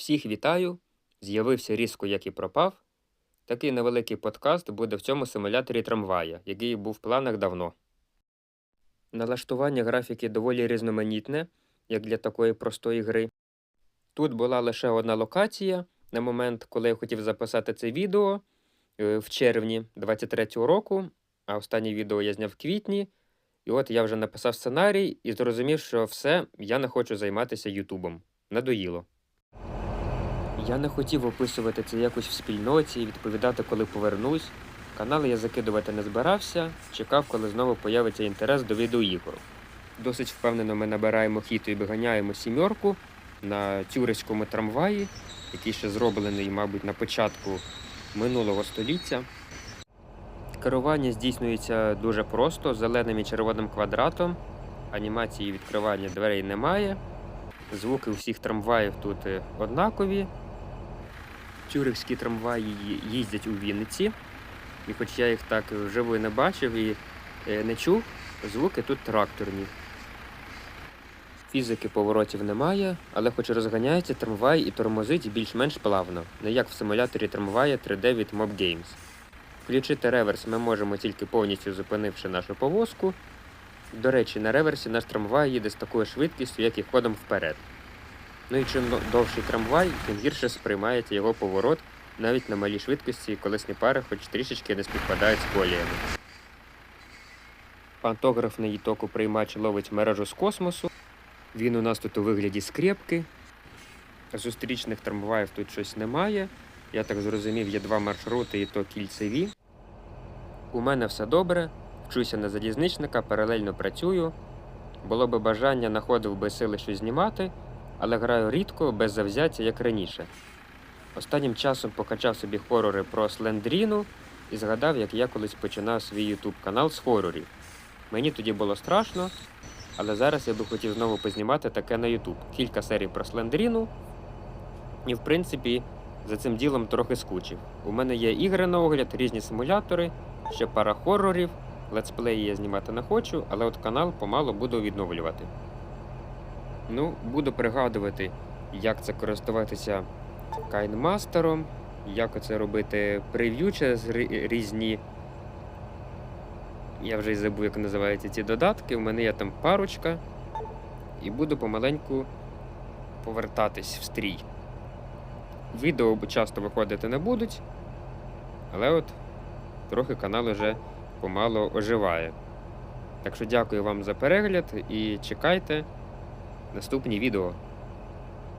Всіх вітаю! З'явився різко, як і пропав. Такий невеликий подкаст буде в цьому симуляторі трамвая, який був в планах давно. Налаштування графіки доволі різноманітне, як для такої простої гри. Тут була лише одна локація на момент, коли я хотів записати це відео е, в червні 23-го року, а останнє відео я зняв в квітні. І от я вже написав сценарій і зрозумів, що все, я не хочу займатися Ютубом. Надоїло. Я не хотів описувати це якось в спільноті, відповідати, коли повернусь. Канали я закидувати не збирався, чекав, коли знову появиться інтерес до відеоігор. Досить впевнено ми набираємо хід і виганяємо сімерку на тюркському трамваї, який ще зроблений, мабуть, на початку минулого століття. Керування здійснюється дуже просто, зеленим і червоним квадратом. Анімації відкривання дверей немає. Звуки усіх трамваїв тут е, однакові. Тюркські трамваї їздять у Вінниці. І хоч я їх так вживу не бачив і е, не чув, звуки тут тракторні. Фізики поворотів немає, але хоч розганяється трамвай і тормозить більш-менш плавно, не як в симуляторі трамвая 3D від Mob Games. Включити реверс ми можемо тільки повністю зупинивши нашу повозку. До речі, на реверсі наш трамвай їде з такою швидкістю, як і ходом вперед. Ну і чим довший трамвай, тим гірше сприймається його поворот навіть на малій швидкості, і колесні пари хоч трішечки не співпадають з коліями. Пантографний току приймач ловить мережу з космосу. Він у нас тут у вигляді скрепки. Зустрічних трамваїв тут щось немає. Я так зрозумів, є два маршрути, і то кільцеві. У мене все добре. Вчуся на залізничника, паралельно працюю. Було би бажання, знаходив би сили щось знімати, але граю рідко, без завзяття, як раніше. Останнім часом покачав собі хорори про Слендріну і згадав, як я колись починав свій YouTube канал з хорорів. Мені тоді було страшно, але зараз я би хотів знову познімати таке на YouTube. Кілька серій про Слендріну. І, в принципі, за цим ділом трохи скучив. У мене є ігри на огляд, різні симулятори, ще пара хорорів. Летсплеї я знімати не хочу, але от канал помалу буду відновлювати. Ну, буду пригадувати, як це користуватися кайнмастером, як оце робити прев'ю через різні. Я вже й забув, як називаються ці додатки. У мене є там парочка. І буду помаленьку повертатись в стрій. Відео часто виходити не будуть, але от трохи канал уже помало оживає. Так що дякую вам за перегляд і чекайте наступні відео.